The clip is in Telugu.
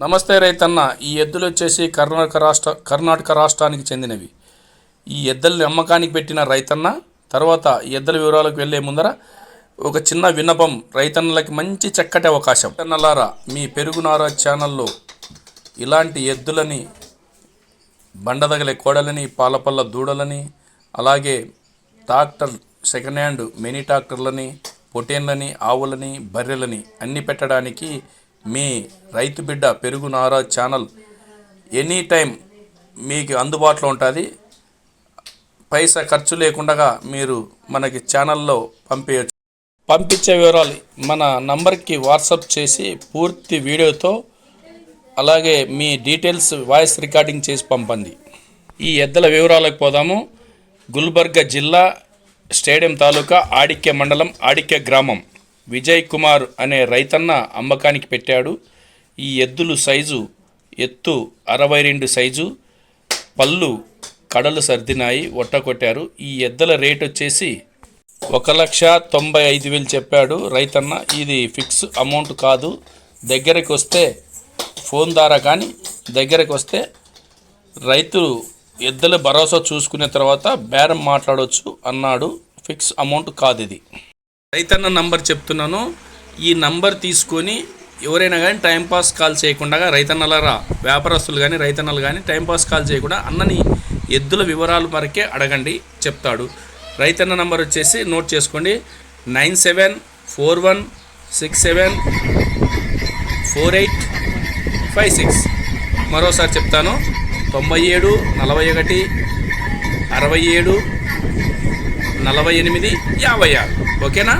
నమస్తే రైతన్న ఈ ఎద్దులు వచ్చేసి కర్ణాటక రాష్ట్ర కర్ణాటక రాష్ట్రానికి చెందినవి. ఈ ఎద్దుల్ని అమ్మకానికి పెట్టిన రైతన్న తర్వాత ఈ ఎద్దుల వివరాలకు వెళ్ళే ముందర ఒక చిన్న విన్నపం రైతన్నలకి మంచి చక్కటి అవకాశం. రైతన్నలారా మీ పెరుగునార ఛానల్లో ఇలాంటి ఎద్దులని బండదగలే కోడలని పాలపల్ల దూడలని అలాగే ట్రాక్టర్ సెకండ్ హ్యాండ్ మినీ ట్రాక్టర్లని పొటేన్లని ఆవులని బర్రెలని అన్ని పెట్టడానికి మీ రైతు బిడ్డ పెరుగు నారా ఛానల్ ఎనీ టైం మీకు అందుబాటులో ఉంటుంది. పైసా ఖర్చు లేకుండా మీరు మనకి ఛానల్లో పంపించచ్చు పంపించే వివరాలు మన నంబర్కి వాట్సాప్ చేసి పూర్తి వీడియోతో అలాగే మీ డీటెయిల్స్ వాయిస్ రికార్డింగ్ చేసి పంపండి. ఈ ఎద్దల వివరాలకు పోదాము. గుల్బర్గా జిల్లా స్టేడియం తాలూకా ఆడిక్య మండలం ఆడిక్య గ్రామం. విజయ్ కుమార్ అనే రైతన్న అమ్మకానికి పెట్టాడు. ఈ ఎద్దులు సైజు ఎత్తు అరవై రెండు సైజు పళ్ళు కడలు సర్దినాయి ఒట్ట కొట్టారు. ఈ ఎద్దల రేట్ వచ్చేసి ఒక లక్ష తొంభై ఐదు వేలు చెప్పాడు రైతన్న. ఇది ఫిక్స్ అమౌంట్ కాదు. దగ్గరికి వస్తే ఫోన్ ద్వారా కానీ దగ్గరకు వస్తే రైతు ఎద్దుల భరోసా చూసుకున్న తర్వాత బేరం మాట్లాడవచ్చు అన్నాడు. ఫిక్స్ అమౌంట్ కాదు ఇది. రైతన్న నంబర్ చెప్తున్నాను. ఈ నంబర్ తీసుకొని ఎవరైనా కానీ టైంపాస్ కాల్ చేయకుండా రైతన్నలరా వ్యాపారస్తులు కానీ రైతన్నలు కానీ టైంపాస్ కాల్ చేయకుండా అన్నని ఎద్దుల వివరాలు వరకే అడగండి చెప్తాడు. రైతన్న నంబర్ వచ్చేసి నోట్ చేసుకోండి. Nine seven four one six seven four eight five six. మరోసారి చెప్తాను. తొంభై ఏడు నలభై ఒకటి అరవై ఏడు నలభై ఎనిమిది యాభై ఆరు. ఓకేనా?